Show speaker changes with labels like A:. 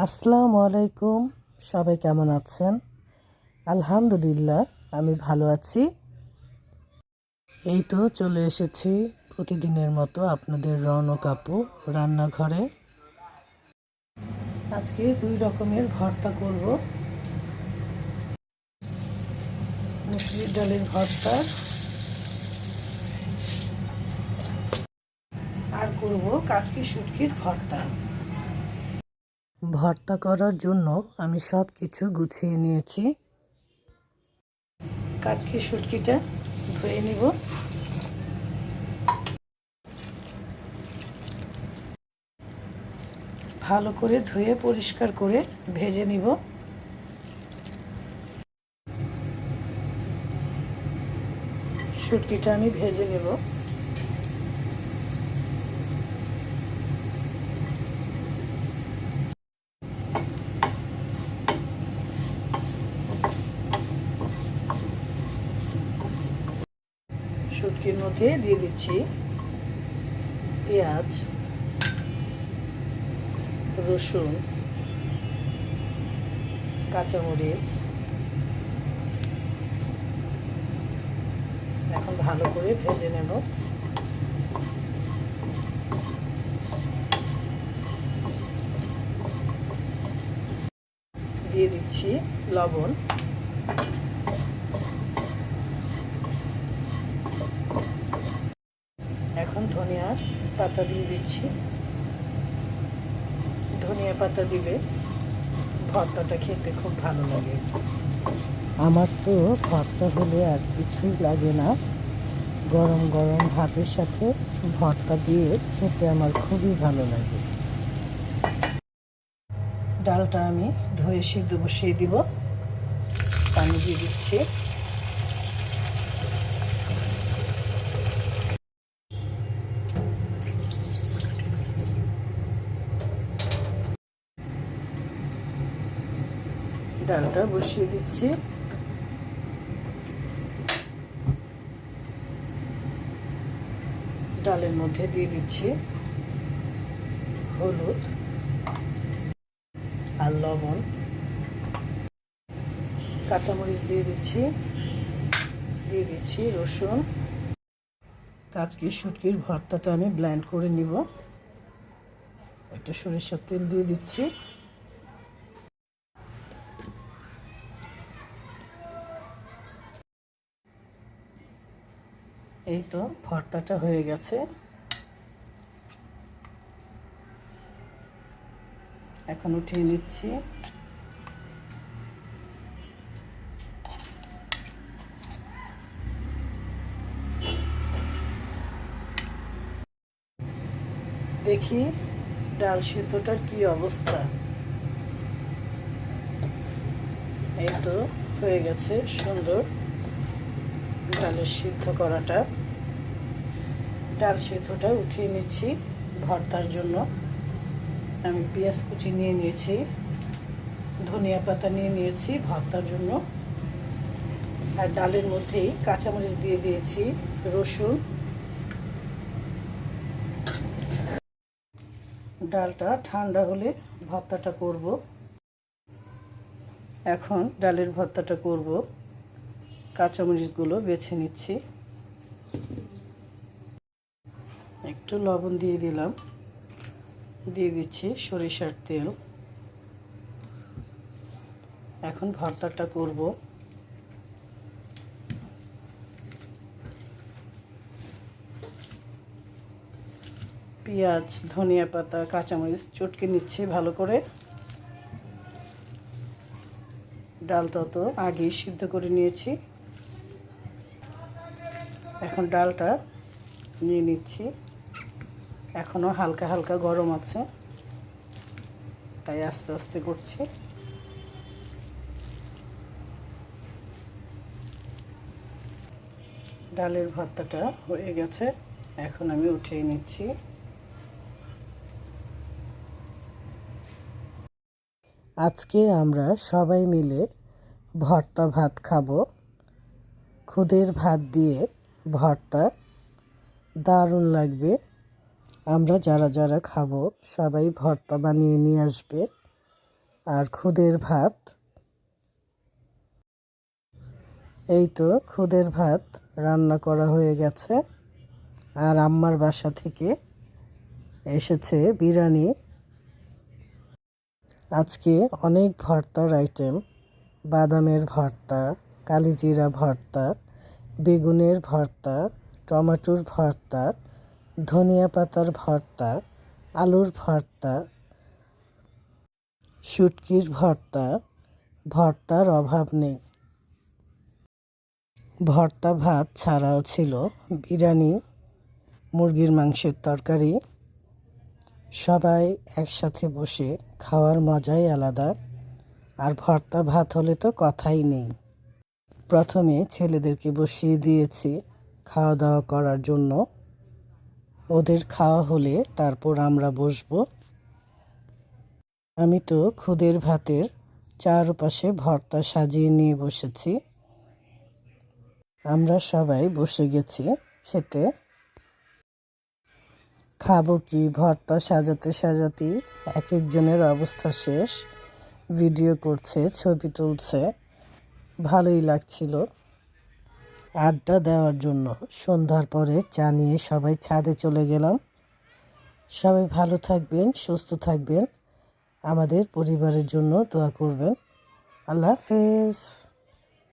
A: আসসালামু আলাইকুম। সবাই কেমন আছেন? আলহামদুলিল্লাহ, আমি ভালো আছি। এই তো চলে এসেছি প্রতিদিনের মতো আপনাদের রনক আপু রান্নাঘরে। আজকে দুই রকমের ভর্তা করব। মুসুরির ডালের ভর্তা। আর করব কাচকি শুটকির ভর্তা। ভর্তা করার জন্য আমি সব কিছু গুছিয়ে নিয়েছি। কাচকি শুটকিটা ধুয়ে নিব। ভালো করে ধুয়ে পরিষ্কার করে ভেজে নিব। শুটকিটা আমি ভেজে নেব। শুটকির মধ্যে দিয়ে দিচ্ছি পেঁয়াজ, রসুন, কাঁচামরিচ। এখন ভালো করে ভেজে নেব। দিয়ে দিচ্ছি লবণ। এখন ধনিয়ার পাতা দিয়ে দিচ্ছি। ধনিয়া পাতা দিলে ভর্তাটা খেতে খুব ভালো লাগে। আমার তো ভর্তা হলে আর কিছুই লাগে না। গরম গরম ভাতের সাথে ভর্তা দিয়ে খেতে আমার খুবই ভালো লাগে। ডালটা আমি ধুয়ে সিদ্ধ বসিয়ে দিব। পানি দিয়ে দিচ্ছি। ডালটা বসিয়ে দিচ্ছি। ডালের মধ্যে দিয়ে দিচ্ছি হলুদ আর লবণ। কাঁচামরিচ দিয়ে দিচ্ছি দিয়ে দিচ্ছি রসুন। কাজকি শুটকির ভর্তাটা আমি ব্ল্যান্ড করে নিব। একটু সরিষার তেল দিয়ে দিচ্ছি। এই তো ভর্তাটা হয়ে গেছে। এখন উঠিয়ে নিচ্ছি। দেখি ডাল সিদ্ধটার কি অবস্থা। এই তো হয়ে গেছে, সুন্দর। ডালের সিদ্ধ করাটা। ডাল সিদ্ধটা উঠিয়ে নিচ্ছি ভর্তার জন্য। আমি পেঁয়াজ কুচি নিয়ে নিয়েছি, ধনিয়া পাতা নিয়ে নিয়েছি ভর্তার জন্য। আর ডালের মধ্যেই কাঁচামরিচ দিয়ে দিয়েছি, রসুন। ডালটা ঠান্ডা হলে ভর্তাটা করব। এখন ডালের ভর্তাটা করব। কাঁচামরিচগুলো বেছে নিচ্ছি। একটু লবণ দিয়ে দিলাম। দিয়ে দিচ্ছি সরিষার তেল। এখন ভর্তাটা করব। পেঁয়াজ, ধনিয়া পাতা, কাঁচামরিচ চটকে নিচ্ছি ভালো করে। ডাল তত আগেই সিদ্ধ করে নিয়েছি। এখন ডালটা নিয়ে নিচ্ছি। এখনও হালকা হালকা গরম আছে, তাই আস্তে আস্তে করছি। ডালের ভর্তাটা হয়ে গেছে, এখন আমি উঠিয়ে নিচ্ছি। আজকে আমরা সবাই মিলে ভর্তা ভাত খাব। খুদের ভাত দিয়ে ভর্তা দারুণ লাগবে। আমরা যারা যারা খাব, সবাই ভর্তা বানিয়ে নিয়ে আসবে। আর খুদের ভাত। এই তো খুদের ভাত রান্না করা হয়ে গেছে। আর আম্মার বাসা থেকে এসেছে বিরিয়ানি। আজকে অনেক ভর্তার আইটেম বাদামের ভর্তা, কালিজিরা ভর্তা বেগুনের ভর্তা, টমেটোর ভর্তা, ধনিয়া পাতার ভর্তা, আলুর ভর্তা, শুটকির ভর্তা, ভর্তার অভাব নেই। ভর্তা ভাত ছাড়াও ছিল বিরিয়ানি, মুরগির মাংসের তরকারি। সবাই একসাথে বসে খাওয়ার মজাই আলাদা, আর ভর্তা ভাত হলে তো কথাই নেই। প্রথমে ছেলেদেরকে বসিয়ে দিয়েছি খাওয়া দাওয়া করার জন্য। ওদের খাওয়া হলে তারপর আমরা বসবো। আমি তো খুদের ভাতের চারপাশে ভর্তা সাজিয়ে নিয়ে বসেছি। আমরা সবাই বসে গেছি খেতে। খাব কি? ভর্তা সাজাতে সাজাতে এক একজনের অবস্থা শেষ। ভিডিও করছে, ছবি তুলছে। ভালোই লাগছিল। আড্ডা দেওয়ার জন্য সন্ধ্যার পরে চা নিয়ে সবাই ছাদে চলে গেলাম। সবাই ভালো থাকবেন, সুস্থ থাকবেন। আমাদের পরিবারের জন্য দোয়া করবেন। আল্লাহ হাফেজ।